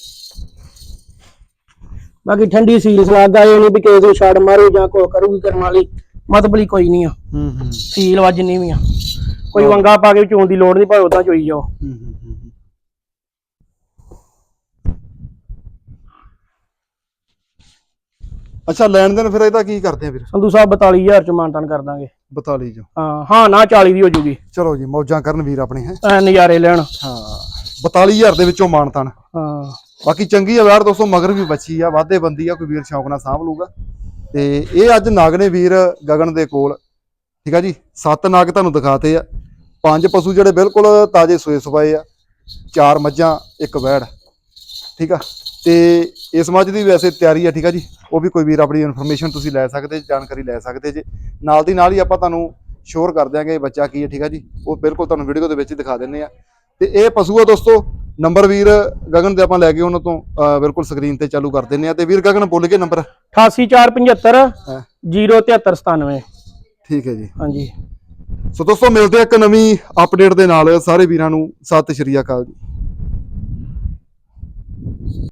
ਬਾਕੀ ਠੰਡੀ ਸੀਲ ਸਲਾਗਾ ਇਹ ਨਹੀਂ ਵੀ ਕਿਸੇ ਨੂੰ ਛੱਡ ਮਾਰੂ ਜਾਂ ਕੋ ਕਰੂਗੀ ਕਰਨ ਵਾਲੀ ਮਤਬਲੀ ਕੋਈ ਨਹੀਂ ਆ। ਹੂੰ ਹੂੰ। ਸੀਲ ਵੱਜਣੀ ਵੀ ਆ। ਕੋਈ ਵੰਗਾ ਪਾ ਕੇ ਚੋਣ ਦੀ ਲੋੜ ਨਹੀਂ ਭਾਵੇਂ ਉਦਾਂ ਚੋਈ ਜਾਓ। ਹੂੰ, ਹੂੰ, ਹੂੰ, ਹੂੰ। ਅੱਛਾ ਲੈਣ ਦੇਣ ਫਿਰ ਇਹਦਾ ਕੀ ਕਰਦੇ ਆ ਵੀਰ ਸੰਧੂ ਸਾਹਿਬ 42000 ਚ ਮਾਨਤਾਨ ਕਰ ਦਾਂਗੇ। 42 ਜੋ ਹਾਂ ਹਾਂ ਨਾ 40 ਦੀ ਹੋ ਜੂਗੀ। ਚਲੋ ਜੀ ਮੌਜਾਂ ਕਰਨ ਵੀਰ ਆਪਣੇ ਹੈ। ਐ ਨਜ਼ਾਰੇ ਲੈਣ। ਹਾਂ 42000 ਦੇ ਵਿੱਚੋਂ ਮਾਨਤਾਨ। ਹਾਂ। ਬਾਕੀ ਚੰਗੀ ਆ ਯਾਰ ਦੋਸਤੋ ਮਗਰ ਵੀ ਬੱਚੀ ਆ ਵਾਧੇ ਬੰਦੀ ਆ ਕੋਈ ਵੀਰ ਸ਼ੌਕ ਨਾਲ ਸਾਂਭ ਲੂਗਾ। ਤੇ ਇਹ ਅੱਜ ਨਾਗਨੇ ਵੀਰ ਗਗਨ ਦੇ ਕੋਲ ਠੀਕ ਆ ਜੀ? ਸੱਤ ਨਾਗ ਤੁਹਾਨੂੰ ਦਿਖਾਤੇ ਆ। ਪੰਜ ਪਸ਼ੂ ਜਿਹੜੇ ਬਿਲਕੁਲ ਤਾਜ਼ੇ ਸੋਏ ਸਵਾਏ ਆ। ਚਾਰ ਮੱਝਾਂ ਇੱਕ ਵੈੜ ਠੀਕ ਆ? ਤੇ ਇਸ ਮੱਝ ਦੀ ਵੈਸੇ ਤਿਆਰੀ ਆ ਠੀਕ ਆ ਜੀ? ਉਹ ਵੀ ਕੋਈ ਵੀਰ ਆਪਣੀ ਇਨਫੋਰਮੇਸ਼ਨ ਤੁਸੀਂ ਲੈ ਸਕਦੇ ਜਾਣਕਾਰੀ ਲੈ ਸਕਦੇ ਜੇ। ਨਾਲ ਦੀ ਨਾਲ ਹੀ ਆਪਾਂ ਤੁਹਾਨੂੰ ਸ਼ੋਰ ਕਰ ਦਿਆਂਗੇ ਇਹ ਬੱਚਾ ਕੀ ਹੈ ਠੀਕ ਆ ਜੀ? ਉਹ ਬਿਲਕੁਲ ਤੁਹਾਨੂੰ ਵੀਡੀਓ ਦੇ ਵਿੱਚ ਹੀ ਦਿਖਾ ਦਿੰਨੇ ਆ। ਤੇ ਇਹ ਪਸ਼ੂ ਆ ਦੋਸਤੋ ਨੰਬਰ ਵੀਰ ਗਗਨ ਦੇ ਆਪਾਂ ਲੈ ਕੇ ਉਹਨਾਂ ਤੋਂ ਬਿਲਕੁਲ ਸਕਰੀਨ ਤੇ ਚਾਲੂ ਕਰ ਦਿੰਨੇ ਆ। ਤੇ ਵੀਰ ਗਗਨ ਬੋਲ ਕੇ ਨੰਬਰ 88475 ਹਾਂ? 07397 ਠੀਕ ਹੈ ਜੀ। ਹਾਂਜੀ। ਸੋ ਦੋਸਤੋ ਮਿਲਦੇ ਆ ਇੱਕ ਨਵੀਂ ਅਪਡੇਟ ਦੇ ਨਾਲ। ਸਾਰੇ ਵੀਰਾਂ ਨੂੰ ਸਤਿ ਸ਼੍ਰੀ ਅਕਾਲ ਜੀ।